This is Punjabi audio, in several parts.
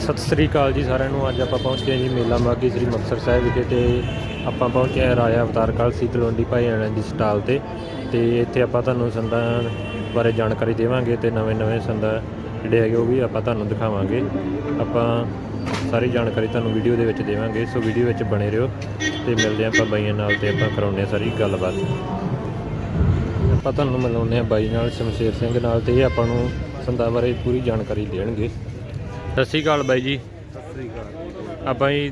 ਸਤਿ ਸ੍ਰੀ ਅਕਾਲ ਜੀ ਸਾਰਿਆਂ ਨੂੰ। ਅੱਜ ਆਪਾਂ ਪਹੁੰਚੇ ਹਾਂ ਜੀ ਮੇਲਾ ਮਾਗੀ ਸ੍ਰੀ ਮੁਕਤਸਰ ਸਾਹਿਬ ਵਿਖੇ ਤੇ ਆਪਾਂ ਪਹੁੰਚੇ ਹਾਂ ਰਾਜਾ ਅਵਤਾਰ ਕਾਲ ਸੀ ਤਲਵੰਡੀ ਭਾਈ ਆਣਾ ਦੀ ਸਟਾਲ ਤੇ। ਤੇ ਇੱਥੇ ਆਪਾਂ ਤੁਹਾਨੂੰ ਸੰਦਾਂ ਬਾਰੇ ਜਾਣਕਾਰੀ ਦੇਵਾਂਗੇ ਤੇ ਨਵੇਂ-ਨਵੇਂ ਸੰਦਾਂ ਜਿਹੜੇ ਹੈਗੇ ਉਹ ਵੀ ਆਪਾਂ ਤੁਹਾਨੂੰ ਦਿਖਾਵਾਂਗੇ। ਆਪਾਂ ਸਾਰੀ ਜਾਣਕਾਰੀ ਤੁਹਾਨੂੰ ਵੀਡੀਓ ਦੇ ਵਿੱਚ ਦੇਵਾਂਗੇ, ਸੋ ਵੀਡੀਓ ਵਿੱਚ ਬਣੇ ਰਹੋ ਤੇ ਮਿਲਦੇ ਹਾਂ ਆਪਾਂ ਬਾਈਆਂ ਨਾਲ ਤੇ ਆਪਾਂ ਕਰਾਉਂਦੇ ਹਾਂ ਸਾਰੀ ਗੱਲਬਾਤ। ਆਪਾਂ ਤੁਹਾਨੂੰ ਮਿਲਾਉਂਦੇ ਹਾਂ ਬਾਈ ਨਾਲ, ਸ਼ਮਸ਼ੇਰ ਸਿੰਘ ਨਾਲ ਤੇ ਇਹ ਆਪਾਂ ਨੂੰ ਸੰਦਾਂ ਬਾਰੇ ਪੂਰੀ ਜਾਣਕਾਰੀ ਦੇਣਗੇ। ਸਤਿ ਸ਼੍ਰੀ ਅਕਾਲ ਬਾਈ ਜੀ। ਸਤਿ ਸ੍ਰੀ ਅਕਾਲ। ਆਪਾਂ ਹੀ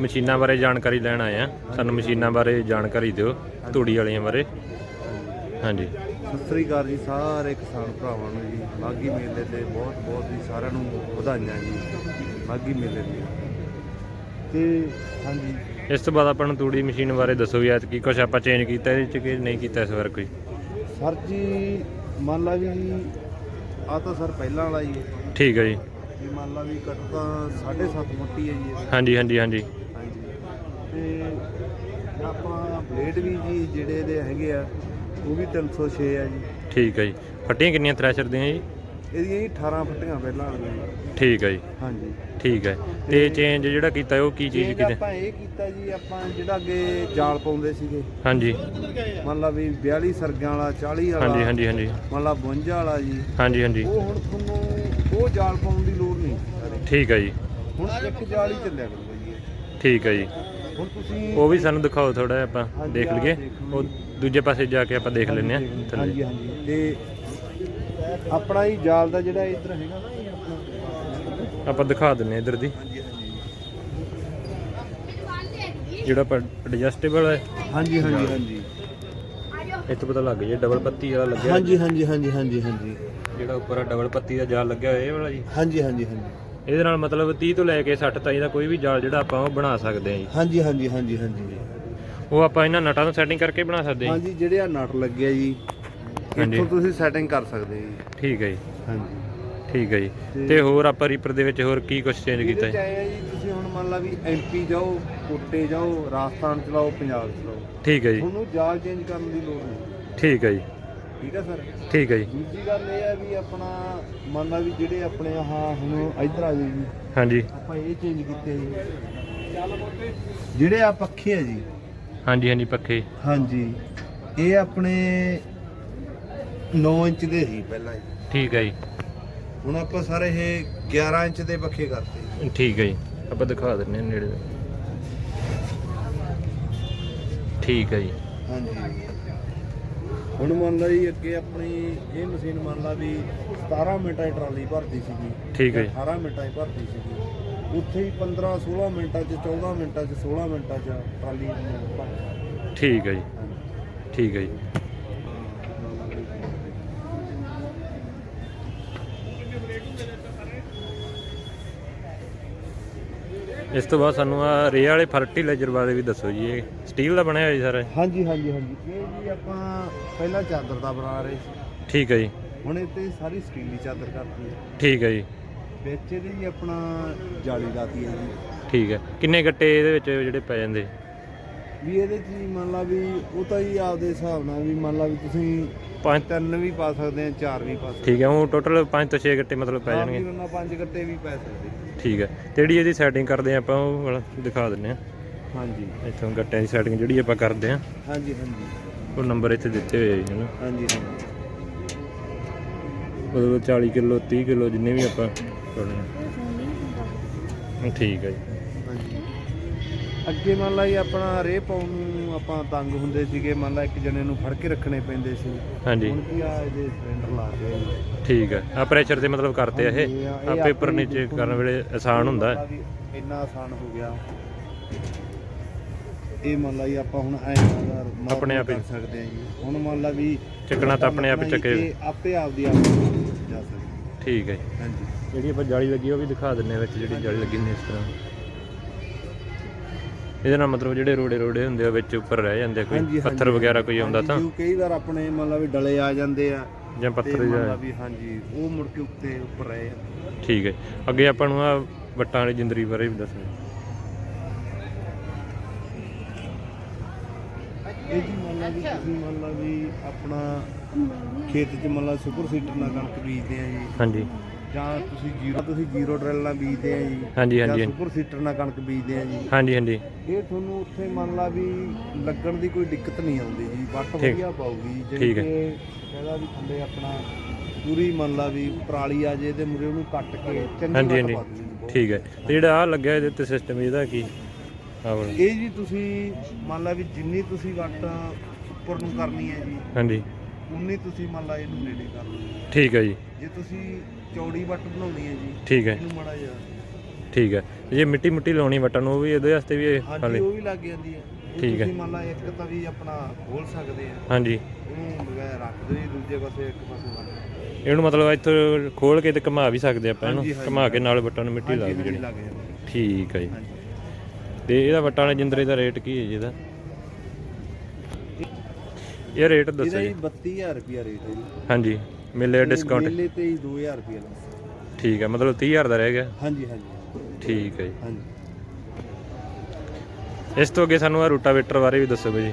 ਮਸ਼ੀਨਾਂ ਬਾਰੇ ਜਾਣਕਾਰੀ ਲੈਣ ਆਏ ਆ ਸਾਨੂੰ ਮਸ਼ੀਨਾਂ ਬਾਰੇ ਜਾਣਕਾਰੀ ਦਿਓ ਤੂੜੀ ਵਾਲੀਆਂ ਬਾਰੇ। ਹਾਂਜੀ। ਸਤਿ ਸ੍ਰੀ ਅਕਾਲ ਜੀ ਸਾਰੇ ਕਿਸਾਨ ਭਰਾਵਾਂ ਨੂੰ ਜੀ। ਮਾਗੀ ਮੇਲੇ ਤੇ ਬਹੁਤ ਬਹੁਤ ਜੀ ਸਾਰਿਆਂ ਨੂੰ ਵਧਾਈਆਂ ਜੀ। ਮਾਗੀ ਮੇਲੇ ਦੀਆਂ। ਤੇ ਹਾਂਜੀ। ਇਸ ਤੋਂ ਬਾਅਦ ਆਪਾਂ ਨੂੰ ਤੂੜੀ ਮਸ਼ੀਨ ਬਾਰੇ ਦੱਸੋ ਵੀ ਐਤ ਕੀ ਕੁਝ ਆਪਾਂ ਚੇਂਜ ਕੀਤਾ ਇਹਦੇ ਚ ਕਿ ਨਹੀਂ ਕੀਤਾ ਇਸ ਵਾਰ ਕੋਈ? ਸਰ ਜੀ ਮੰਨ ਲਾ ਵੀ ਆ ਤਾਂ ਸਰ ਪਹਿਲਾਂ ਵਾਲਾ ਹੀ ਹੈ ਠੀਕ ਹੈ ਜੀ। ਮੰਨ ਲਾ ਵੀ ਕੱਟ ਤਾਂ 7.5 ਫੁੱਟੀ ਹੈ ਜੀ। ਹਾਂਜੀ ਹਾਂਜੀ ਹਾਂਜੀ। ਹਾਂਜੀ। ਤੇ ਆਪਾਂ ਬਲੇਡ ਵੀ ਜੀ ਜਿਹੜੇ ਇਹਦੇ ਹੈਗੇ ਆ ਉਹ ਵੀ 306 ਆ ਜੀ। ਠੀਕ ਹੈ ਜੀ। ਫੱਟੀਆਂ ਕਿੰਨੀਆਂ ਥ੍ਰੈਸ਼ਰ ਦੀਆਂ ਜੀ? ਇਹਦੀਆਂ ਜੀ 18 ਫੁੱਟੀਆਂ ਪਹਿਲਾਂ ਵਾਲੀਆਂ ਜੀ ਠੀਕ ਹੈ ਜੀ। ਹਾਂਜੀ। ਠੀਕ ਹੈ ਤੇ ਚੇਂਜ ਜਿਹੜਾ ਕੀਤਾ ਉਹ ਕੀ ਚੀਜ਼ ਕੀਤੀ? ਆਪਾਂ ਇਹ ਕੀਤਾ ਜੀ ਆਪਾਂ ਜਿਹੜਾ ਅੱਗੇ ਜਾਲ ਪਾਉਂਦੇ ਸੀਗੇ। ਹਾਂਜੀ। ਮੰਨ ਲਾ ਵੀ 42 ਸਰਗਿਆਂ ਵਾਲਾ 40 ਵਾਲਾ ਹਾਂਜੀ ਹਾਂਜੀ ਹਾਂਜੀ। ਮੰਨ ਲਾ 52 ਵਾਲਾ ਜੀ। ਹਾਂਜੀ ਹਾਂਜੀ। ਉਹ ਹੁਣ ਤੁਹਾਨੂੰ ਉਹ ਜਾਲ ਪਾਉਣ ਦੀ ਲੋੜ ਨਹੀਂ। ਸਾਰੇ। ਠੀਕ ਹੈ ਜੀ। ਹੁਣ ਇੱਕ ਜਾਲ ਹੀ ਚੱਲਿਆ ਕਰੂਗਾ ਜੀ ਇਹ। ਠੀਕ ਹੈ ਜੀ। ਹੁਣ ਤੁਸੀਂ ਉਹ ਵੀ ਸਾਨੂੰ ਦਿਖਾਓ ਥੋੜਾ ਆਪਾਂ ਦੇਖ ਲਈਏ। ਉਹ ਜੀ। ਦੂਜੇ ਪਾਸੇ ਜਾ ਕੇ ਆਪਾਂ ਦੇਖ ਲੈਂਦੇ ਆ ਹਾਂਜੀ ਥੱਲੇ ਹਾਂਜੀ। ਤੇ ਆਪਣਾ ਹੀ ਜਾਲ ਦਾ ਜਿਹੜਾ ਇੱਧਰ ਹੈਗਾ ਨਾ ਇਹ ਆਪਣਾ। ਆਪਾਂ ਦਿਖਾ ਦਿੰਨੇ ਇਧਰ ਦੀ। ਜਿਹੜਾ ਐਡਜਸਟੇਬਲ ਹੈ। ਹਾਂਜੀ ਹਾਂਜੀ ਹਾਂਜੀ। ਇੱਥੇ ਪਤਾ ਲੱਗ ਗਿਆ ਡਬਲ ਪੱਤੀ ਵਾਲਾ ਲੱਗਿਆ। ਹਾਂਜੀ ਹਾਂਜੀ ਹਾਂਜੀ ਹਾਂਜੀ ਹਾਂਜੀ। ਜਿਹੜਾ ਉੱਪਰ ਡਬਲ ਪੱਤੀ ਦਾ ਜਾਲ ਲੱਗਿਆ ਹੋਇਆ ਇਹ ਵਾਲਾ ਜੀ। ਹਾਂਜੀ ਹਾਂਜੀ ਹਾਂਜੀ। ਇਹਦੇ ਨਾਲ ਮਤਲਬ 30 ਤੋਂ ਲੈ ਕੇ 60 ਤਾਈਂ ਦਾ ਕੋਈ ਵੀ ਜਾਲ ਜਿਹੜਾ ਆਪਾਂ ਉਹ ਬਣਾ ਸਕਦੇ ਹਾਂ ਜੀ। ਹਾਂਜੀ ਹਾਂਜੀ ਹਾਂਜੀ ਹਾਂਜੀ। ਉਹ ਆਪਾਂ ਇਹਨਾਂ ਨਟਾਂ ਤੋਂ ਸੈਟਿੰਗ ਕਰਕੇ ਬਣਾ ਸਕਦੇ ਹਾਂ ਜੀ। ਹਾਂਜੀ ਜਿਹੜੇ ਆ ਨਟ ਲੱਗਿਆ ਜੀ ਹਾਂਜੀ। ਇੱਥੋਂ ਤੁਸੀਂ ਸੈਟਿੰਗ ਕਰ ਸਕਦੇ ਜੀ। ਠੀਕ ਹੈ ਜੀ। ਹਾਂਜੀ। ਠੀਕ ਹੈ ਜੀ। ਤੇ- ਹੋਰ ਆਪਾਂ ਰੀਪਰ ਦੇ ਵਿੱਚ ਹੋਰ ਕੀ ਕੁਝ ਚੇਂਜ ਕੀਤਾ ਜੀ? ਜੀ ਤੁਸੀਂ ਹੁਣ ਮੰਨ ਲਾ ਵੀ ਐਮਪੀ ਜਾਓ ਕੋਟੇ ਜਾਓ ਰਾਜਸਥਾਨ ਚਲਾਓ ਪੰਜਾਬ ਚਲਾਓ। ਠੀਕ ਹੈ ਜੀ। ਤੁਹਾਨੂੰ ਜਾਲ ਚੇਂਜ ਕਰਨ ਦੀ ਲੋੜ ਨਹੀਂ। ਠੀਕ ਹੈ ਜੀ। ਠੀਕ ਹੈ ਸਰ? ਠੀਕ ਹੈ ਜੀ। ਦੂਜੀ ਗੱਲ ਇਹ ਹੈ ਵੀ ਆਪਣਾ ਮੰਨ ਲਾ ਵੀ ਜਿਹੜੇ ਆਪਣੇ ਆਹ ਹੁਣ ਇੱਧਰ ਆ ਜਾਓ ਜੀ। ਹਾਂਜੀ। ਆਪਾਂ ਇਹ ਚੇਂਜ ਕੀਤੇ ਜੀ। ਜਿਹੜੇ ਆ ਪੱਖੇ ਆ ਜੀ। ਹਾਂਜੀ ਹਾਂਜੀ ਪੱਖੇ। ਹਾਂਜੀ। ਇਹ ਆਪਣੇ 9 ਇੰਚ ਦੇ ਸੀ ਪਹਿਲਾਂ ਜੀ। ਠੀਕ ਹੈ ਜੀ। ਹੁਣ ਆਪਾਂ ਸਾਰੇ ਇਹ 11 ਇੰਚ ਦੇ ਪੱਖੇ ਕਰਤੇ। ਠੀਕ ਹੈ ਜੀ। ਆਪਾਂ ਦਿਖਾ ਦਿੰਨੇ ਹਾਂ ਨੇੜੇ। ਠੀਕ ਹੈ ਜੀ। ਹਾਂਜੀ। ਹੁਣ ਮੰਨ ਲਾ ਜੀ ਅੱਗੇ ਆਪਣੀ ਇਹ ਮਸ਼ੀਨ ਮੰਨ ਲਾ ਵੀ 17 ਮਿੰਟਾਂ 'ਚ ਟਰਾਲੀ ਭਰਦੀ ਸੀਗੀ ਠੀਕ ਹੈ ਜੀ। 18 ਮਿੰਟਾਂ 'ਚ ਭਰਦੀ ਸੀਗੀ। ਉੱਥੇ ਹੀ 15 16 ਮਿੰਟਾਂ 'ਚ 14 ਮਿੰਟਾਂ 'ਚ 16 ਮਿੰਟਾਂ 'ਚ ਟਰਾਲੀ ਭਰ ਠੀਕ ਹੈ ਜੀ। ਠੀਕ ਹੈ ਜੀ। ਇਸ ਤੋਂ ਬਾਅਦ ਸਾਨੂੰ ਆ ਰੇ ਵਾਲੇ ਫਰਟੀਲਾਈਜ਼ਰ ਬਾਰੇ ਵੀ ਦੱਸੋ ਜੀ ਇਹ ਸਟੀਲ ਦਾ ਬਣਿਆ ਹੋਇਆ ਜੀ ਸਾਰਾ? ਹਾਂਜੀ ਹਾਂਜੀ ਹਾਂਜੀ। ਇਹ ਜੀ ਆਪਾਂ ਪਹਿਲਾਂ ਚਾਦਰ ਦਾ ਬਣਾ ਰਹੇ ਸੀ। ਠੀਕ ਹੈ ਜੀ। ਹੁਣ ਇਹ ਤੇ ਸਾਰੀ ਸਟੀਲ ਦੀ ਚਾਦਰ ਕਰਤੀ ਹੈ। ਠੀਕ ਹੈ ਜੀ। ਵਿੱਚ ਇਹਦੇ ਜੀ ਆਪਣਾ ਜਾਲੀ ਲਾਤੀ ਹੈ ਜੀ। ਠੀਕ ਹੈ। ਕਿੰਨੇ ਗੱਟੇ ਇਹਦੇ ਵਿੱਚ ਜਿਹੜੇ ਪੈ ਜਾਂਦੇ? ਵੀ ਇਹਦੇ ਚ ਜੀ ਮੰਨ ਲਾ ਵੀ ਉਹ ਤਾਂ ਜੀ ਆਪਦੇ ਹਿਸਾਬ ਨਾਲ ਵੀ ਮੰਨ ਲਾ ਵੀ ਤੁਸੀਂ ਪੰਜ ਤਿੰਨ ਵੀ ਪਾ ਸਕਦੇ ਆ ਚਾਰ ਵੀ ਪਾ ਸਕਦੇ ਠੀਕ ਹੈ ਉਹ ਟੋਟਲ 5 ਤੋਂ 6 ਗੱਟੇ ਮਤਲਬ ਪੈ ਜਾਣਗੇ। ਉਹਨਾਂ ਪੰਜ ਗੱਟੇ ਵੀ ਪੈ ਸਕਦੇ ਠੀਕ ਹੈ। ਤੇ ਜਿਹੜੀ ਇਹਦੀ ਸੈਟਿੰਗ ਕਰਦੇ ਆ ਆਪਾਂ ਉਹ ਵਾਲਾ ਦਿਖਾ ਦਿੰਨੇ ਆ ਹਾਂਜੀ। ਇੱਥੋਂ ਗੱਟਿਆਂ ਦੀ ਸੈਟਿੰਗ ਜਿਹੜੀ ਆਪਾਂ ਕਰਦੇ ਆ ਹਾਂਜੀ ਹਾਂਜੀ। ਉਹ ਨੰਬਰ ਇੱਥੇ ਦਿੱਤੇ ਹੋਏ ਆ ਜੀ ਹਨਾ। ਹਾਂਜੀ ਹਾਂਜੀ। ਮਤਲਬ 40 ਕਿਲੋ 30 ਕਿਲੋ ਜਿੰਨੇ ਵੀ ਆਪਾਂ ਕਰਨੇ ਆ। ਠੀਕ ਹੈ ਜੀ। ਅੱਗੇ ਮੰਨ ਲਾ ਜੀ ਆਪਣਾ ਰੇ ਪਾਉਣ ਨੂੰ ਆਪਾਂ ਤੰਗ ਹੁੰਦੇ ਸੀਗੇ ਮੰਨ ਲਾ ਇੱਕ ਜਣੇ ਨੂੰ ਫੜ ਕੇ ਰੱਖਣੇ ਪੈਂਦੇ ਸੀ। ਹਾਂਜੀ। ਹੁਣ ਕੀ ਆ ਇਹਦੇ ਸਿਲੰਡਰ ਲਾ ਕੇ ਠੀਕ ਹੈ ਆ ਪ੍ਰੈਸ਼ਰ ਤੇ ਮਤਲਬ ਕਰਤੇ ਆ ਇਹ। ਆ ਪੇਪਰ ਆਪਣੀ ਨੀਚੇ ਕਰਨ ਵੇਲੇ ਆਸਾਨ ਹੁੰਦਾ। ਹੈ ਵੀ ਇੰਨਾ ਆਸਾਨ ਹੋ ਗਿਆ। ਇਹ ਮੰਨ ਲਾ ਜੀ ਆਪਾਂ ਹੁਣ ਐ ਆਪਣੇ ਆਪ ਹੀ। ਕਰ ਸਕਦੇ ਹਾਂ ਜੀ। ਹੁਣ ਮੰਨ ਲਾ ਵੀ ਚੱਕਣਾ ਤਾਂ ਆਪਣੇ ਆਪ ਹੀ ਚੱਕੇ। ਆਪੇ ਆਪਦੀ ਆਪ ਜਾ ਸਕਦੀ। ਠੀਕ ਹੈ ਜੀ। ਹਾਂਜੀ। ਜਿਹੜੀ ਆਪਾਂ ਜਾਲੀ ਲੱਗੀ ਉਹ ਵੀ ਦਿਖਾ ਦਿੰਨੇ ਆ ਵਿੱਚ ਜਿਹੜੀ ਜਾਲੀ ਲੱਗੀ ਹੁੰਦੀ ਇਸ ਤਰ੍ਹਾਂ। ਇਹਦੇ ਨਾਲ ਮਤਲਬ ਜਿਹੜੇ ਰੋੜੇ ਰੋੜੇ ਹੁੰਦੇ ਆ ਵਿੱਚ ਉੱਪਰ ਰਹਿ ਜਾਂਦੇ ਆ, ਹਾਂਜੀ ਕੋਈ ਪੱਥਰ ਵਗੈਰਾ ਕੋਈ ਆਉਂਦਾ ਤਾਂ? ਹਾਂਜੀ, ਕਈ ਵਾਰ ਆਪਣੇ ਮੰਨ ਲਾ ਵੀ ਡਲੇ ਆ ਜਾਂਦੇ ਆ ਜਾਂ ਤੇ ਪੱਥਰ ਮੰਨ ਲਾ ਜਾਂ ਵੀ ਹਾਂਜੀ ਉਹ ਮੁੜ ਕੇ ਉੱਤੇ ਉੱਪਰ ਰਹੇ ਆ। ਠੀਕ ਹੈ। ਅੱਗੇ ਆਪਾਂ ਨੂੰ ਆ ਵੱਟਾਂ ਵਾਲੀ ਜਿੰਦਰੀ ਬਾਰੇ ਵੀ ਦੱਸੋ ਇਹ ਜੀ ਮੰਨ ਲਾ ਵੀ ਤੁਸੀਂ ਮੰਨ ਲਾ ਵੀ ਆਪਣਾ ਖੇਤ 'ਚ ਮੰਨ ਲਾ ਸੁਪਰ ਸੀਡਰ ਨਾਲ ਕਣਕ ਬੀਜਦੇ ਆ ਜੀ। ਹਾਂਜੀ। ਜਾਂ ਤੁਸੀਂ ਜ਼ੀਰੋ ਤੁਸੀਂ ਜ਼ੀਰੋ ਡਰਿਲ ਨਾਲ ਬੀਜਦੇ ਆ ਜੀ ਹਾਂਜੀ ਜਾਂ ਹਾਂਜੀ ਸੁਪਰ ਸੀਟਰ ਨਾਲ ਕਣਕ ਬੀਜਦੇ ਆ ਜੀ ਹਾਂਜੀ ਹਾਂਜੀ ਇਹ ਤੁਹਾਨੂੰ ਉੱਥੇ ਮੰਨ ਲਾ ਵੀ ਲੱਗਣ ਦੀ ਕੋਈ ਦਿੱਕਤ ਨਹੀਂ ਆਉਂਦੀ ਜੀ ਵੱਟ ਠੀਕ। ਵਧੀਆ ਪਾਊਗੀ ਠੀਕ ਹੈ। ਕਹਿੰਦਾ ਵੀ ਥੱਲੇ ਆਪਣਾ ਪੂਰੀ ਮੰਨ ਲਾ ਵੀ ਪਰਾਲੀ ਆ ਜੇ ਤੇ ਮੁਰੇ ਉਹਨੂੰ ਕੱਟ ਕੇ ਚੰਗੀ ਹਾਂਜੀ, ਵੱਟ ਹਾਂਜੀ। ਪਾ। ਠੀਕ ਹੈ ਤੇ ਜਿਹੜਾ ਆ ਲੱਗਿਆ ਇਹਦੇ ਉੱਤੇ ਸਿਸਟਮ ਇਹਦਾ ਕੀ ਵਾਲਾ। ਇਹ ਜੀ ਤੁਸੀਂ ਮੰਨ ਲਾ ਵੀ ਜਿੰਨੀ ਤੁਸੀਂ ਵੱਟ ਉੱਪਰ ਨੂੰ ਕਰਨੀ ਹੈ ਜੀ ਹਾਂਜੀ ਉਨੀ ਤੁਸੀਂ ਮੰਨ ਲਾ ਇਹਨੂੰ ਨੇੜੇ ਕਰ ਲਓ। ਠੀਕ ਹੈ ਜੀ। ਜੇ ਤੁਸੀਂ ਚੌੜੀ ਵੱਟ ਬਣਾਉਣੀ ਹੈ ਜੀ ਠੀਕ ਹੈ। ਇਹਨੂੰ ਮਾੜਾ ਜਿਹਾ ਠੀਕ ਹੈ। ਜੇ ਮਿੱਟੀ ਮੁੱਟੀ ਲਾਉਣੀ ਵਟਣ ਨੂੰ ਉਹ ਵੀ ਇਹਦੇ ਵਾਸਤੇ ਵੀ ਇਹ ਹਾਂਜੀ ਉਹ ਵੀ ਲੱਗ ਜਾਂਦੀ ਹੈ। ਉਹ ਠੀਕ ਹੈ। ਤੁਸੀਂ ਮੰਨ ਲਾ ਇੱਕ ਤਾਂ ਵੀ ਆਪਣਾ ਖੋਲ ਸਕਦੇ ਆ। ਹਾਂਜੀ। ਉਹਨੂੰ ਬਗੈਰ ਰੱਖ ਦਿਓ ਜੀ ਦੂਜੇ ਪਾਸੇ ਇੱਕ ਪਾਸੇ ਦਿਓ। ਇਹਨੂੰ ਮਤਲਬ ਇੱਥੋਂ ਖੋਲ ਕੇ ਤੇ ਘੁਮਾ ਵੀ ਸਕਦੇ ਆਪਾਂ ਹਾਂਜੀ, ਇਹਨੂੰ। ਹਾਂਜੀ। ਘੁਮਾ ਕੇ ਨਾਲ ਵਟਾਂ ਨੂੰ ਮਿੱਟੀ ਲਾ ਵੀ ਹਾਂਜੀ, ਜਿਹੜੀ। ਲੱਗ ਜਾਂਦੀ ਠੀਕ ਹੈ ਜੀ। ਹਾਂਜੀ। ਤੇ ਇਹਦਾ ਵਟਾਂ ਵਾਲੇ ਜਿੰਦਰੇ ਦਾ ਰੇਟ ਕੀ ਹੈ ਜੀ ਇਹਦਾ? ਇਹ ਰੇਟ ਦੱਸੋ ਜੀ। ਜੀ 32000 ਰੁਪਿਆ ਰੇਟ ਹੈ ਜੀ। ਹਾਂਜੀ ਮਿਲੇ ਡਿਸਕਾਊਂਟ ਮੇਲੇ ਤੇ ਹੀ 2000 ਰੁਪਿਆ ਲੱਗਦਾ ਠੀਕ ਹੈ ਮਤਲਬ 30000 ਦਾ ਰਹਿ ਗਿਆ। ਹਾਂਜੀ ਹਾਂਜੀ। ਠੀਕ ਹੈ ਜੀ। ਹਾਂਜੀ। ਇਸ ਤੋਂ ਅੱਗੇ ਸਾਨੂੰ ਆ ਰੂਟਾਵੇਟਰ ਬਾਰੇ ਵੀ ਦੱਸੋ ਜੀ।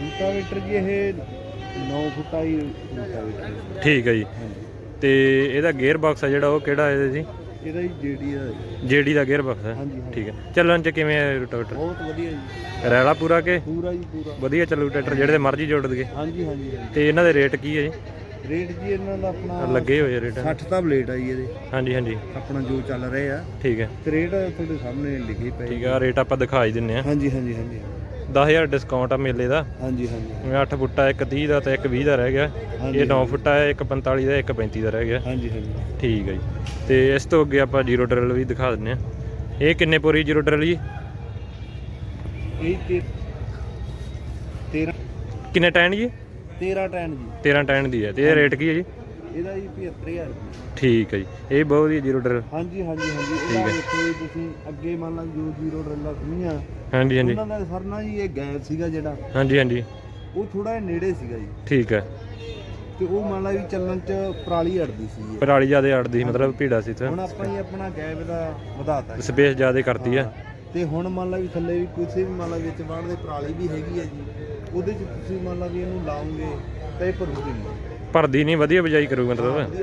ਰੂਟਾਵੇਟਰ ਜੀ ਇਹ 9 ਫੁੱਟਾ ਹੀ ਰੂਟਾਵੇਟਰ ਹੈ। ਠੀਕ ਹੈ ਜੀ। ਹਾਂਜੀ। ਤੇ ਇਹਦਾ ਗੇਅਰ ਬਾਕਸ ਆ ਜਿਹੜਾ ਉਹ ਕਿਹੜਾ ਇਹਦੇ ਜੀ? ਇਹਦਾ ਜੀ ਜੀਡੀ ਦਾ ਹੈ। ਜੇਡੀ ਦਾ ਗੇਅਰ ਬਾਕਸ ਹੈ। ਹਾਂਜੀ ਹਾਂਜੀ। ਠੀਕ ਹੈ। ਚੱਲਣ ਚ ਕਿਵੇਂ ਹੈ ਰੂਟਾਵੇਟਰ? ਬਹੁਤ ਵਧੀਆ ਜੀ। ਰੈਲਾ ਪੂਰਾ ਕੇ? ਪੂਰਾ ਜੀ ਪੂਰਾ। ਵਧੀਆ ਚੱਲੂ ਟਰੈਕਟਰ ਜਿਹੜੇ ਤੇ ਮਰਜ਼ੀ ਜੋੜ ਦਈਏ। ਹਾਂਜੀ ਹਾਂਜੀ ਹਾਂਜੀ। ਤੇ ਇਹਨਾਂ ਦੇ ਰੇਟ ਕੀ ਹੈ ਜੀ? ਰੇਟ ਜੀ ਇਹਨਾਂ ਦਾ ਆਪਣਾ ਲੱਗੇ ਹੋਏ ਆ ਰੇਟ। 60 ਤਾਂ ਬਲੇਡ ਆ ਜੀ ਇਹਦੇ। ਹਾਂਜੀ ਹਾਂਜੀ। ਆਪਣਾ ਜੋ ਚੱਲ ਰਹੇ। ਆ ਠੀਕ ਹੈ। ਤੇ ਰੇਟ ਤੁਹਾਡੇ ਸਾਹਮਣੇ ਲਿਖੇ ਪਏ ਠੀਕ ਆ। ਰੇਟ ਆਪਾਂ ਦਿਖਾ ਹੀ ਦਿੰਨੇ ਆ ਹਾਂਜੀ ਹਾਂਜੀ ਹਾਂਜੀ। 10000 ਡਿਸਕਾਊਂਟ ਆ ਮੇਲੇ ਦਾ। ਹਾਂਜੀ ਹਾਂਜੀ ਜਿਵੇਂ 8 ਫੁੱਟਾ ਇੱਕ 30 ਦਾ ਤੇ ਇੱਕ 20 ਦਾ ਰਹਿ ਗਿਆ। ਇਹ 9 ਫੁੱਟਾ ਹੈ ਇੱਕ 45 ਦਾ ਇੱਕ 35 ਦਾ ਰਹਿ ਗਿਆ। ਹਾਂਜੀ ਹਾਂਜੀ। ਠੀਕ ਹੈ ਜੀ। ਤੇ ਇਸ ਤੋਂ ਅੱਗੇ ਆਪਾਂ ਜ਼ੀਰੋ ਡਰਿਲ ਵੀ ਦਿਖਾ ਦਿੰਨੇ ਆ। ਇਹ ਕਿੰਨੇ ਪੋਰੀ ਜ਼ੀਰੋ ਡਰਿਲ ਜੀ? ਇਹ ਤੇ 13 ਕਿੰਨੇ ਟਾਈਨ ਜੀ? 13 ਟੈਨ ਜੀ। 13 ਟਾਈਨ ਦੀ ਹੈ ਤੇ ਇਹ ਰੇਟ ਕੀ ਹੈ ਜੀ? ਇਹਦਾ ਜੀ 75000 ਰੁਪਏ। ਠੀਕ ਹੈ ਜੀ। ਇਹ ਬਹੁਤ ਹੀ ਜ਼ੀਰੋ ਡਰਿਲ। ਹਾਂਜੀ ਹਾਂਜੀ ਹਾਂਜੀ। ਇਹਦਾ। ਦੇਖੋ ਜੀ। ਤੁਸੀਂ ਅੱਗੇ ਮੰਨ ਲਓ ਜੋ ਜ਼ੀਰੋ ਡਰਲਾ ਸੁਣੀਆਂ ਹਾਂਜੀ ਹਾਂਜੀ। ਉਹਨਾਂ ਦਾ ਸਰਨਾ ਜੀ ਇਹ ਗੈਪ ਸੀਗਾ ਜਿਹੜਾ। ਹਾਂਜੀ ਹਾਂਜੀ। ਉਹ ਥੋੜਾ ਨੇੜੇ ਸੀਗਾ ਜੀ। ਠੀਕ ਹੈ। ਤੇ ਉਹ ਮੰਨ ਲਾ ਵੀ ਚੱਲਣ ਚ ਪਰਾਲੀ ਅੜਦੀ ਸੀ ਇਹ। ਪਰਾਲੀ ਜਿਆਦੇ ਅੜਦੀ ਸੀ, ਮਤਲਬ ਭੀੜਾ ਸੀ ਹੁਣ ਤਾਂ ਆਪਾਂ ਹੀ ਆਪਣਾ ਗੈਪ ਦਾ ਵਧਾਤਾ ਜੀ। ਸਪੇਸ ਜਿਆਦੇ ਕਰਤੀ ਆ ਤੇ ਹੁਣ ਮੰਨ ਲਾ ਵੀ ਥੱਲੇ ਵੀ ਕਿਸੇ ਵੀ ਮੰਨ ਲਾ ਵਿੱਚ ਬਾੜ ਦੇ ਪਰਾਲੀ ਵੀ ਹੈਗੀ ਹੈ ਜੀ ਉਹਦੇ ਚ ਤੁਸੀਂ ਮੰਨ ਲਾ ਵੀ ਇਹਨੂੰ ਲਾਉਂਗੇ ਤਾਂ ਇਹ ਭਰੂਗੀ ਨਹੀਂ। ਭਰਦੀ ਨਹੀਂ ਵਧੀਆ ਬਜਾਈ ਕਰੂ ਮਤਲਬ।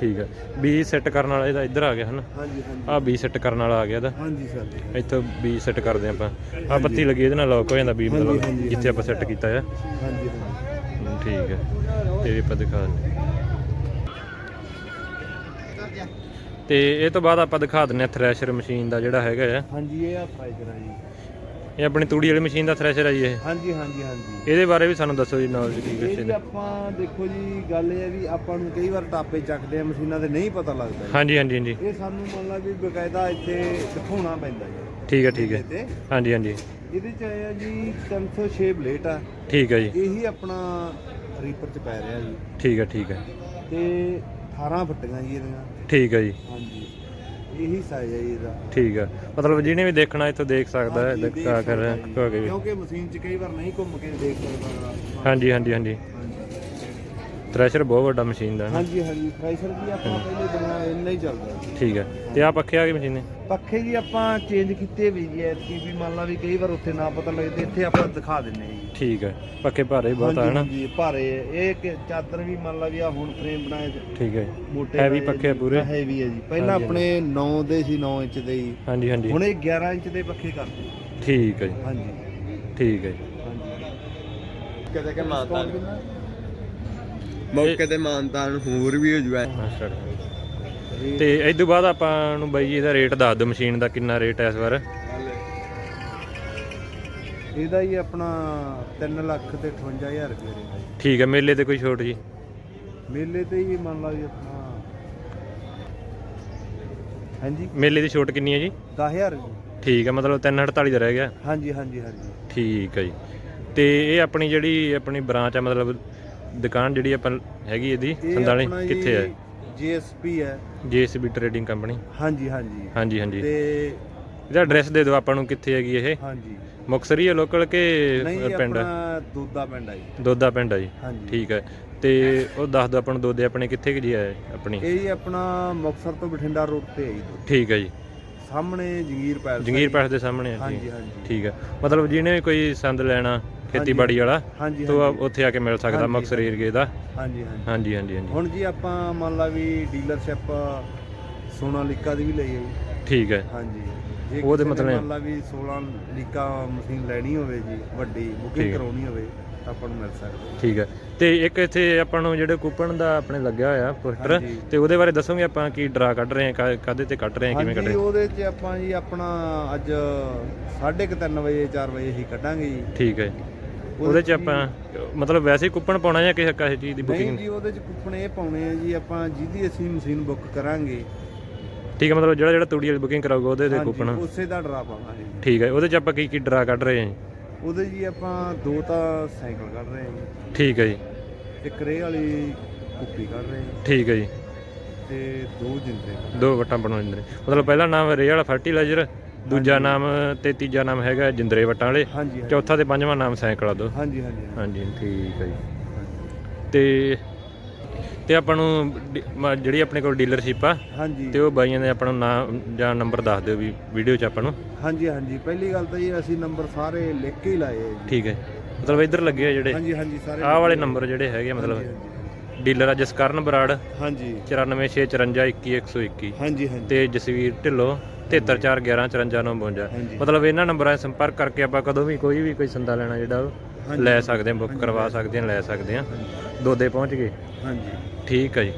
ਠੀਕ ਹੈ ਬੀ ਸੈੱਟ ਕਰਨ ਵਾਲਾ ਇਹਦਾ ਇੱਧਰ ਆ ਗਿਆ ਹਨਾ? ਹਾਂਜੀ ਹਾਂਜੀ। ਆ ਬੀ ਸੈੱਟ ਕਰਨ ਵਾਲਾ ਆ ਗਿਆ ਇਹਦਾ। ਹਾਂਜੀ ਸਰ। ਇੱਥੋਂ ਬੀ ਸੈੱਟ ਕਰਦੇ ਆਪਾਂ। ਆ ਬੱਤੀ ਲੱਗੀ ਇਹਦੇ ਨਾਲ ਲੌਕ ਹੋ ਜਾਂਦਾ ਬੀ ਮਤਲਬ ਜਿੱਥੇ ਆਪਾਂ ਸੈੱਟ ਕੀਤਾ ਆ। ਹਾਂਜੀ ਠੀਕ ਹੈ ਤੇ ਆਪਾਂ ਦਿਖਾ ਦਿੰਦੇ ਤੇ ਇਹ ਤੋਂ ਬਾਅਦ ਆਪਾਂ ਦਿਖਾ ਦਿੰਨੇ ਆ ਥ੍ਰੈਸ਼ਰ ਮਸ਼ੀਨ ਦਾ ਜਿਹੜਾ ਹੈਗਾ ਆ। ਹਾਂਜੀ ਇਹ ਆ ਫਾਈਜ਼ਰ ਆ ਜੀ। ਇਹ ਆਪਣੀ ਤੂੜੀ ਵਾਲੀ ਮਸ਼ੀਨ ਦਾ ਥ੍ਰੈਸ਼ਰ ਆ ਜੀ ਇਹ। ਹਾਂਜੀ ਹਾਂਜੀ ਹਾਂਜੀ। ਇਹਦੇ ਬਾਰੇ ਵੀ ਸਾਨੂੰ ਦੱਸੋ ਜੀ ਨੌਲੇਜ ਕੀ ਇਹ ਜੀ ਆਪਾਂ ਦੇਖੋ ਜੀ ਗੱਲ ਇਹ ਹੈ ਵੀ ਆਪਾਂ ਨੂੰ ਕਈ ਵਾਰ ਟਾਪੇ ਚੱਕਦੇ ਆ ਮਸ਼ੀਨਾਂ ਤੇ ਨਹੀਂ ਪਤਾ ਲੱਗਦਾ। ਜੀ। ਹਾਂਜੀ ਹਾਂਜੀ ਹਾਂਜੀ। ਇਹ ਸਾਨੂੰ ਮੰਨ ਲਾ ਵੀ ਬਕਾਇਦਾ ਇੱਥੇ ਦਿਖਾਉਣਾ ਪੈਂਦਾ ਜੀ। ਠੀਕ ਹੈ ਠੀਕ ਹੈ। ਤੇ। ਹਾਂਜੀ ਹਾਂਜੀ। ਇਹਦੇ ਚ ਆਇਆ ਜੀ 306 ਬਲੇਟ ਆ। ਠੀਕ ਹੈ ਜੀ। ਇਹੀ ਆਪਣਾ ਰੀਪਰ ਚ ਪੈ ਰਿਹਾ ਜੀ। ਠੀਕ ਹੈ ਠੀਕ ਹੈ। ਤੇ 18 ਫੁੱਟੀਆਂ ਜੀ ਇਹਦੀਆਂ। ਠੀਕ ਹੈ ਜੀ। ਹਾਂਜੀ। ਇਹੀ ਸਾਈਜ਼ ਹੈ ਜੀ ਇਹਦਾ। ਠੀਕ ਹੈ ਮਤਲਬ ਜਿਹਨੇ ਵੀ ਦੇਖਣਾ ਇੱਥੋਂ ਦੇਖ ਸਕਦਾ ਹੈ ਹਾਂਜੀ, ਦੇਖ ਦਿਖਾ ਕਰ ਸਕਦਾ ਜੀ। ਵੀ। ਕਿਉਂਕਿ ਮਸ਼ੀਨ ਚ ਕਈ ਵਾਰ ਨਹੀਂ ਘੁੰਮ ਕੇ ਦੇਖ ਸਕਦਾ। ਹਾਂਜੀ ਹਾਂਜੀ। ਹਾਂਜੀ। ਥ੍ਰੈਸ਼ਰ ਬਹੁਤ ਵੱਡਾ ਮਸ਼ੀਨ ਦਾ। ਨਾ। ਹਾਂਜੀ ਹਾਂਜੀ। ਥ੍ਰੈਸ਼ਰ ਵੀ ਆਪਾਂ ਪਹਿਲੇ ਬਣਾਇਆ ਇੰਨਾ ਹੀ ਚੱਲਦਾ। ਠੀਕ ਹੈ। ਤੇ ਆ ਪੱਖੇ ਆ ਗਏ ਮਸ਼ੀਨੇ ਪੱਖੇ ਜੀ ਆਪਾਂ ਚੇਂਜ ਕੀਤੇ ਵੀ ਜੀ ਐਤਕੀ ਵੀ ਮੰਨ ਲਾ ਵੀ ਕਈ ਵਾਰ ਉੱਥੇ ਨਾ ਪਤਾ ਲੱਗਦੇ ਇੱਥੇ ਆਪਾਂ ਦਿਖਾ ਦਿੰਨੇ ਜੀ। ਠੀਕ ਹੈ। ਪੱਖੇ ਭਾਰੇ ਬਹੁਤ ਆ ਹਾਂਜੀ, ਹਨਾ? ਹਾਂਜੀ ਭਾਰੇ। ਇਹ ਕਿ ਚਾਦਰ ਵੀ ਮੰਨ ਲਾ ਵੀ ਆ ਹੁਣ ਫਰੇਮ ਬਣਾਏ ਤੇ ਠੀਕ ਹੈ। ਮੋਟੇ ਹੈਵੀ ਬਣਾਏ ਪੱਖੇ ਆ ਜੀ, ਪੂਰੇ। ਹੈਵੀ ਹੈ ਜੀ। ਪਹਿਲਾਂ ਹਾਂਜੀ, ਆਪਣੇ 9 ਦੇ ਸੀ 9 ਇੰਚ ਦੇ ਜੀ। ਹਾਂਜੀ ਹਾਂਜੀ। ਹੁਣ ਇਹ 11 ਇੰਚ ਦੇ ਪੱਖੇ ਕਰਦੇ ਠੀਕ ਹੈ ਜੀ। ਹਾਂਜੀ। ਠੀਕ ਹੈ ਜੀ। ਹਾਂਜੀ। ਕਦੇ ਕਿ ਕਿੰਨਾ? ਮੌਕੇ ਤੇ ਮਾਨਤਾ ਨੂੰ ਹੋਰ ਵੀ ਹੋ ਜੂਗਾ। ਹਾਂ, start। ਤੇ ਇਸ ਤੋਂ ਬਾਅਦ ਆਪਾਂ ਨੂੰ ਬਾਈ ਜੀ ਇਹਦਾ ਰੇਟ ਦੱਸ ਦਿਓ ਮਸ਼ੀਨ ਦਾ ਕਿੰਨਾ ਰੇਟ ਹੈ ਇਸ ਵਾਰ। ਇਹਦਾ ਹੀ ਆਪਣਾ 3 ਲੱਖ ਤੇ 58000 ਰੁਪਏ ਰੇਟ ਹੈ। ਜੀ। ਠੀਕ ਹੈ ਮੇਲੇ ਤੇ ਕੋਈ ਛੋਟ ਜੀ? ਮੇਲੇ ਤੇ ਹੀ ਮੰਨ ਲਾ ਵੀ ਆਪਣਾ ਹਾਂਜੀ। ਮੇਲੇ ਦੀ ਛੋਟ ਕਿੰਨੀ ਹੈ ਜੀ? 10000 ਜੀ ਠੀਕ ਹੈ ਮਤਲਬ 348 ਦਾ ਰਹਿ ਗਿਆ। ਹਾਂਜੀ ਹਾਂਜੀ ਹਾਂਜੀ। ਠੀਕ ਹੈ ਜੀ। ਤੇ ਇਹ ਆਪਣੀ ਜਿਹੜੀ ਆਪਣੀ ਬ੍ਰਾਂਚ ਹੈ ਮਤਲਬ ਦੁਕਾਨ ਜਿਹੜੀ ਆਪਾਂ ਹੈਗੀ ਇਹਦੀ ਇਹ ਸੰਦਾਲੇ ਕਿੱਥੇ ਹੈ? ਜੀਐਸਪੀ ਹੈ। ਜੀਐਸਬੀ ਟਰੇਡਿੰਗ ਕੰਪਨੀ ਹਾਂਜੀ ਹਾਂਜੀ। ਹਾਂਜੀ ਹਾਂਜੀ। ਤੇ ਇਹਦਾ ਐਡਰੈਸ ਦੇ ਦਿਓ ਆਪਾਂ ਨੂੰ ਕਿੱਥੇ ਹੈਗੀ ਇਹ? ਹਾਂਜੀ। ਮੁਕਸਰੀ ਹੈ ਲੋਕਲ ਕਿ ਪਿੰਡ ਆਪਣਾ ਦੋਦਾ ਪਿੰਡ ਹੈ ਜੀ। ਦੋਦਾ ਪਿੰਡ ਹੈ ਜੀ। ਹਾਂਜੀ। ਠੀਕ ਹੈ। ਤੇ ਉਹ ਦੱਸ ਦਿਓ ਆਪਾਂ ਨੂੰ ਦੋਦੇ ਆਪਣੇ ਕਿੱਥੇ ਕਿ ਜੀ ਹੈ ਆਪਣੀ? ਇਹ ਜੀ ਆਪਣਾ ਮੁਕਤਸਰ ਤੋਂ ਬਠਿੰਡਾ ਰੋਡ ਤੇ ਹੈ ਜੀ। ਠੀਕ ਹੈ ਜੀ। ਸਾਹਮਣੇ ਜੰਗੀਰ ਪੈਲਸ ਜੰਗੀਰ। ਪੈਸ ਦੇ ਸਾਹਮਣੇ ਜੀ ਹਾਂਜੀ ਹਾਂਜੀ। ਠੀਕ ਹੈ ਮਤਲਬ ਜਿਹਨੇ ਕੋਈ ਸੰਦ ਲੈਣਾ ਖੇਤੀਬਾੜੀ ਵਾਲਾ ਹਾਂਜੀ ਤੋ ਹਾਂਜੀ। ਉੱਥੇ ਆ ਕੇ ਮਿਲ ਸਕਦਾ ਹਾਂਜੀ, ਮੁਕਤਸਰ ਏਰੀਏ ਦਾ। ਹਾਂਜੀ ਹਾਂਜੀ। ਹਾਂਜੀ ਹਾਂਜੀ ਹਾਂਜੀ। ਹੁਣ ਜੀ ਆਪਾਂ ਮੰਨ ਲਾ ਵੀ ਡੀਲਰਸ਼ਿਪ ਸੋਨਾਲੀਕਾ ਦੀ ਵੀ ਲਈ ਹੈ ਜੀ। ਠੀਕ ਹੈ। ਹਾਂਜੀ। ਜੇ ਉਹਦੇ ਕਿਸੇ ਨੇ ਮਤਲਬ- ਮੰਨ ਲਾ ਵੀ 16 ਲੀਕਾ ਮਸ਼ੀਨ ਲੈਣੀ ਹੋਵੇ ਜੀ ਵੱਡੀ ਬੁਕਿੰਗ। ਕਰਾਉਣੀ ਹੋਵੇ ਆਪਾਂ ਨੂੰ ਮਿਲ ਸਕਦਾ। ਠੀਕ ਹੈ। ਤੇ ਇੱਕ ਇੱਥੇ ਆਪਾਂ ਨੂੰ ਜਿਹੜੇ ਕੂਪਨ ਦਾ ਆਪਣੇ ਲੱਗਿਆ ਹੋਇਆ ਪੋਸਟਰ ਹਾਂਜੀ। ਤੇ ਉਹਦੇ ਬਾਰੇ ਦੱਸੋਗੇ ਆਪਾਂ ਕੀ ਡਰਾ ਕੱਢ ਰਹੇ ਹਾਂ ਕਾਦੇ ਤੇ ਕੱਢ ਰਹੇ ਹਾਂ ਕਿਵੇਂ ਕੱਢ ਹਾਂਜੀ ਰਹੇ ਹਾਂ? ਉਹਦੇ 'ਚ ਆਪਾਂ ਜੀ ਆਪਣਾ ਅੱਜ 3:30 ਵਜੇ 4 ਵਜੇ ਹੀ ਕੱਢਾਂਗੇ ਜੀ। ਠੀਕ ਹੈ ਉਹਦੇ ਚ ਆਪਾਂ ਮਤਲਬ ਵੈਸੇ ਹੀ ਕੂਪਨ ਪਾਉਣਾ ਜਾਂ ਕਿਸੇ ਕਿਸੇ ਚੀਜ਼ ਦੀ ਨਹੀਂ ਬੁਕਿੰਗ ਜੀ ਉਹਦੇ 'ਚ ਕੁਪਨ ਇਹ ਪਾਉਣੇ ਆ ਜੀ ਆਪਾਂ ਜਿਹਦੀ ਅਸੀਂ ਮਸ਼ੀਨ ਬੁੱਕ ਕਰਾਂਗੇ। ਠੀਕ ਹੈ ਮਤਲਬ ਜਿਹੜਾ ਜਿਹੜਾ ਤੂੜੀ ਵਾਲੀ ਬੁਕਿੰਗ ਕਰਾਊਗਾ ਉਹਦੇ ਤੇ ਹਾਂਜੀ, ਕੂਪਨ। ਉਸੇ ਦਾ ਡਰਾ ਪਾਵਾਂਗੇ ਜੀ। ਠੀਕ ਹੈ ਉਹਦੇ ਚ ਆਪਾਂ ਕੀ ਕੀ ਡਰਾ ਕੱਢ ਰਹੇ ਜੀ? ਉਹਦੇ ਜੀ ਆਪਾਂ ਦੋ ਤਾਂ ਸਾਈਕਲ ਕੱਢ ਰਹੇ ਹਾਂ ਜੀ। ਠੀਕ ਹੈ ਜੀ। ਇੱਕ ਰੇਹ ਵਾਲੀ ਕੁੱਪੀ ਕੱਢ ਰਹੇ ਹਾਂ। ਠੀਕ ਹੈ ਜੀ। ਤੇ ਦੋ ਜਿੰਦਰੇ ਦੋ ਵਟਾਂ ਬਣਾਉਂਦੇ ਨੇ ਮਤਲਬ ਪਹਿਲਾ ਨਾਮ ਰੇ ਵਾਲਾ ਫਰਟੀਲਾਈਜ਼ਰ ਦੂਜਾ ਨਾਮ ਤੇ ਤੀਜਾ ਨਾਮ ਹੈਗਾ ਜਿੰਦਰੇ ਵਟਾਂ ਵਾਲੇ। ਹਾਂਜੀ ਹਾਂਜੀ। ਚੌਥਾ ਤੇ ਪੰਜਵਾਂ ਨਾਮ ਸਾਈਕਲ ਆ ਦੋ। ਹਾਂਜੀ ਹਾਂਜੀ। ਹਾਂਜੀ। ਠੀਕ ਹੈ ਜੀ। ਤੇ ਤੇ ਆਪਾਂ ਨੂੰ ਡੀ- ਮ- ਜਿਹੜੀ ਆਪਣੇ ਕੋਲ ਡੀਲਰਸ਼ਿਪ ਆ ਹਾਂਜੀ। ਤੇ ਉਹ ਬਾਈਆਂ ਦੇ ਆਪਾਂ ਨੂੰ ਨਾਮ ਜਾਂ ਨੰਬਰ ਦੱਸ ਦਿਓ ਵੀ ਵੀਡੀਓ 'ਚ ਆਪਾਂ ਨੂੰ। ਹਾਂਜੀ ਹਾਂਜੀ। ਪਹਿਲੀ ਗੱਲ ਤਾਂ ਜੀ ਅਸੀਂ ਨੰਬਰ ਸਾਰੇ ਲਿਖ ਕੇ ਹੀ ਲਾਏ ਆ ਜੀ। ਠੀਕ ਹੈ। ਮਤਲਬ ਇੱਧਰ ਲੱਗੇ ਆ ਜਿਹੜੇ। ਹਾਂਜੀ ਹਾਂਜੀ ਸਾਰੇ ਆਹ ਵਾਲੇ ਨੰਬਰ ਜਿਹੜੇ ਹੈਗੇ ਆ ਮਤਲਬ ਡੀਲਰ ਆ ਜਸਕਰਨ ਬਰਾੜ ਹਾਂਜੀ। 9464521121 ਹਾਂਜੀ ਹਾਂਜੀ। ਤੇ ਜਸਵੀਰ ਢਿੱਲੋਂ 7311544952 ਹਾਂਜੀ। ਮਤਲਬ ਇਹਨਾਂ ਨੰਬਰਾਂ 'ਤੇ ਸੰਪਰਕ ਕਰਕੇ ਆਪਾਂ ਕਦੋਂ ਵੀ ਕੋਈ ਵੀ ਕੋਈ ਸੰਦਾ ਲੈਣਾ ਜਿਹੜਾ ਉਹ। ਲੈ ਸਕਦੇ ਹਾਂ ਬੁੱਕ ਕਰਵਾ ਸਕਦੇ ਹਾਂ ਲੈ ਸਕਦੇ ਹਾਂ। ਦੋਦੇ ਪਹੁੰਚ ਗਏ। ਹਾਂਜੀ। ਠੀਕ ਹੈ ਜੀ।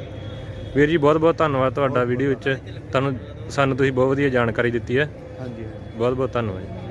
ਵੀਰ ਜੀ ਬਹੁਤ ਬਹੁਤ ਧੰਨਵਾਦ ਤੁਹਾਡਾ ਵੀਡੀਓ ਵਿੱਚ। ਤੁਹਾਨੂੰ ਸਾਨੂੰ ਤੁਸੀਂ ਬਹੁਤ ਵਧੀਆ ਜਾਣਕਾਰੀ ਦਿੱਤੀ ਹੈ। ਹਾਂਜੀ ਹਾਂਜੀ। ਬਹੁਤ ਬਹੁਤ ਧੰਨਵਾਦ ਜੀ।